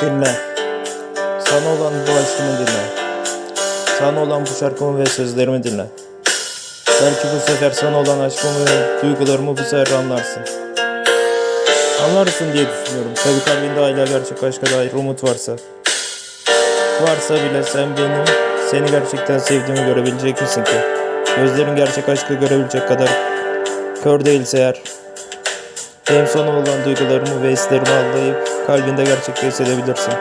Dinle. Sana olan bu aşkımı dinle. Sana olan bu şarkımı ve sözlerimi dinle. Belki bu sefer sana olan aşkımı ve duygularımı bu sefer anlarsın. Anlarsın diye düşünüyorum. Tabii kalbinde hala gerçek aşka dair umut varsa. Varsa bile sen benim, seni gerçekten sevdiğimi görebilecek misin ki? Gözlerin gerçek aşkı görebilecek kadar kör değilse eğer. Sana olan duygularımı ve hislerimi anlayıp kalbinde gerçekte hissedebilirsin.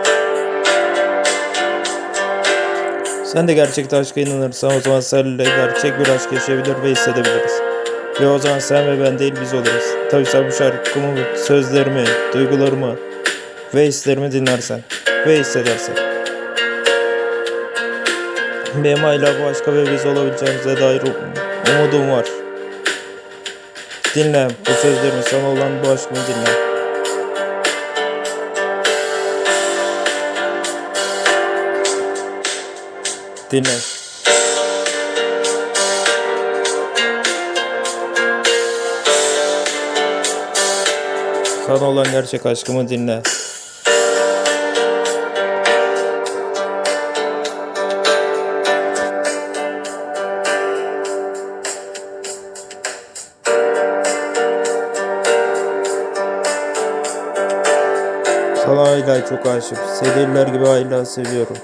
Sen de gerçekte aşka inanırsan o zaman seninle gerçek bir aşk yaşayabilir ve hissedebiliriz. Ve o zaman sen ve ben değil biz oluruz. Tabii sen bu şarkımı, sözlerimi, duygularımı ve hislerimi dinlersen ve hissedersen. Benim hala bu aşka ve biz olabileceğimize dair um- umudum var. Dinle bu sözlerimi sana olan bu aşkımı dinle. Dinle. Sana olan gerçek aşkımı dinle. Sana hala çok aşık. Seriler gibi hala seviyorum.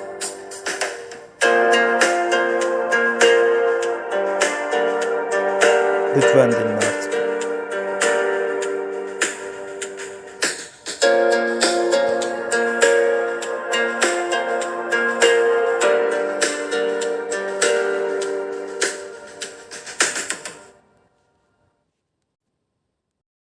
Lütfen dinle.